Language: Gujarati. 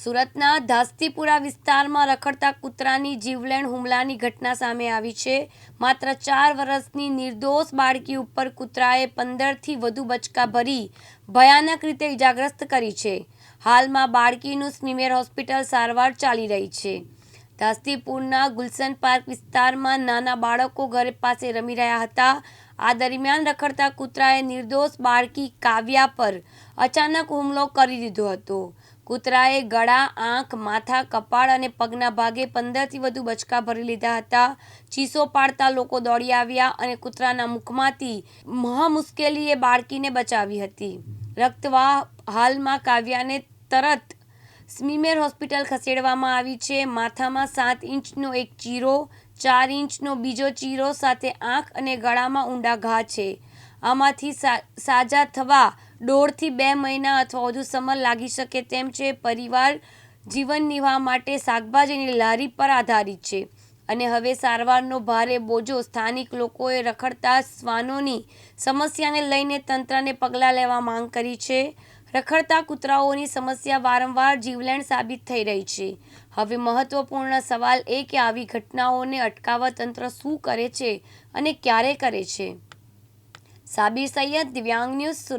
સુરતના ધાસ્તીપુરા વિસ્તારમાં રખડતા કૂતરાની જીવલેણ હુમલાની ઘટના સામે આવી છે. માત્ર ચાર વર્ષની નિર્દોષ બાળકી ઉપર કૂતરાએ પંદરથી વધુ બચકા ભરી ભયાનક રીતે ઇજાગ્રસ્ત કરી છે. હાલમાં બાળકીનું સ્મીમેર હોસ્પિટલ સારવાર ચાલી રહી છે. ધાસ્તીપુરના ગુલશન પાર્ક વિસ્તારમાં નાના બાળકો ઘર પાસે રમી રહ્યા હતા. આ દરમિયાન રખડતા કૂતરાએ નિર્દોષ બાળકી કાવ્યા પર અચાનક હુમલો કરી દીધો હતો. કૂતરાએ ગળા, આંખ, માથા, કપાળ અને પગના ભાગે પંદરથી વધુ બચકા ભરી લીધા હતા. ચીસો પાડતા લોકો દોડી આવ્યા અને કૂતરાના મુખમાંથી મહામુશ્કેલીએ બાળકીને બચાવી હતી. રક્તવાહ હાલમાં કાવ્યાને તરત સ્મીમેર હોસ્પિટલ ખસેડવામાં આવી છે. માથામાં સાત ઇંચનો એક ચીરો, ચાર ઇંચનો બીજો ચીરો સાથે આંખ અને ગળામાં ઊંડા ઘા છે. આમાંથી સાજા થવા દોઢથી બે મહિના અથવા વધુ સમય લાગી શકે તેમ છે. પરિવાર જીવન નિર્વાહ માટે શાકભાજીની લારી પર આધારિત છે અને હવે સારવારનો ભારે બોજો સ્થાનિક લોકોએ રખડતા શ્વાનોની સમસ્યાને લઈને તંત્રને પગલાં લેવા માંગ કરી છે. રખડતા કૂતરાઓની સમસ્યા વારંવાર જીવલેણ સાબિત થઈ રહી છે. હવે મહત્વપૂર્ણ સવાલ એ કે આવી ઘટનાઓને અટકાવવા તંત્ર શું કરે છે અને ક્યારે કરે છે? સાબિર સૈયદ, દિવ્યાંગ ન્યૂઝ સુરત.